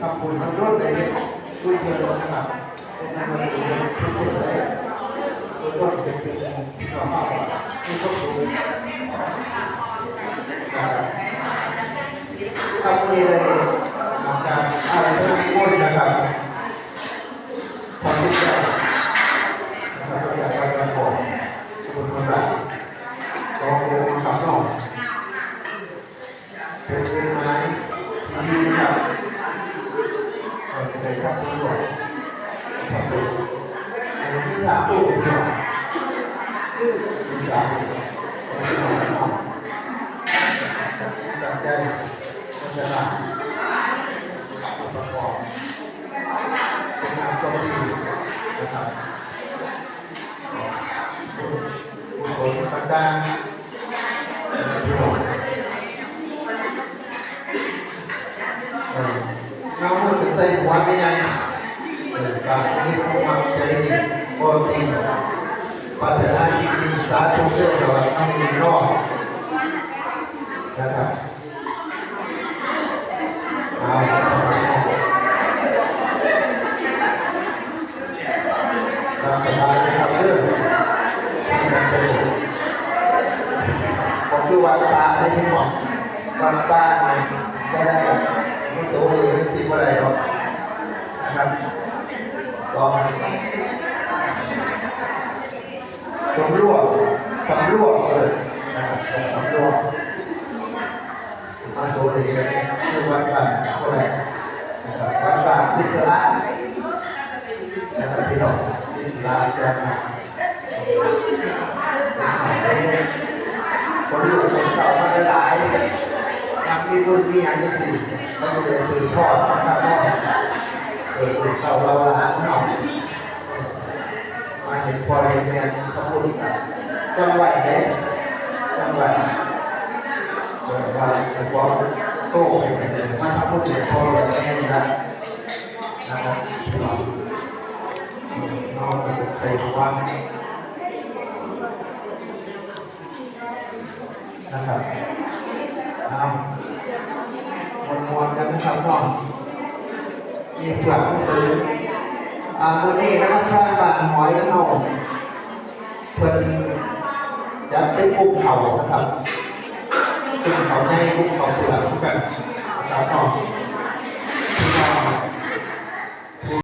ทำบุณทำรุ่นเลยเนี่ยเดียวนะครับเป็นทำบุญทุกคนเลยรุ่นรุ่นเป็นเป็นพี่น้องที่พวกสูงนะครับทำดีเลยอาจารย์อะไรที่พูดนะครับทำที่ใจนะครับอยากไปกระผมคุณคนรักลองดูคำนอกเป็นเป็นไม้ดีครับ เราจะได้ครับทุกคนครับผมอันที่สามผู้หน่อยที่สามเป็นหน่อยจับใจพัฒนาประกอบเป็นงานตัวดีนะครับผลต่าง ถึงใจหัวได้ยังการที่เขามาใจดีก็ดีปัจจัยที่มีสาธุเรื่องสวัสดิ์ต้องมีรอดนะครับเอาตามสบายนะครับเรื่องผมคือวันตาที่พี่บอกวันตาไม่ได้ไม่โซ่เลยไม่สิอะไรหรอก นะครับลองสำรวจสำรวจเลยนะครับสำรวจมาโชว์เลยคือวันการอะไรนะครับวันการอิสระนะครับพี่น้องอิสระจะมาคนที่เป็นเก่ามาหลายอยากมีบุญมีอย่างนี้สิมันจะสืบทอดนะครับ ว่าเออเก่าเราหละเนามาเห็นพอเห็นเนี่เขาพูดกันจังหวัดไหนจังหวัดเกิดว่าแต่ว่าโต้เป็นมันทำให้เกิดพอแบบนี้นะนะครับน้องเป็นใครว่านะครับเอาวนมวนๆกันนะครับน้อง นี่เปลือกไม่ซื้ออ่าตัวนี้นะครับข้างบ้านหอยเน่าเพิ่นจะเป็นปุ่มเขาครับซึ่งเขาให้ลูกเขาเปลือกกันสาวทอง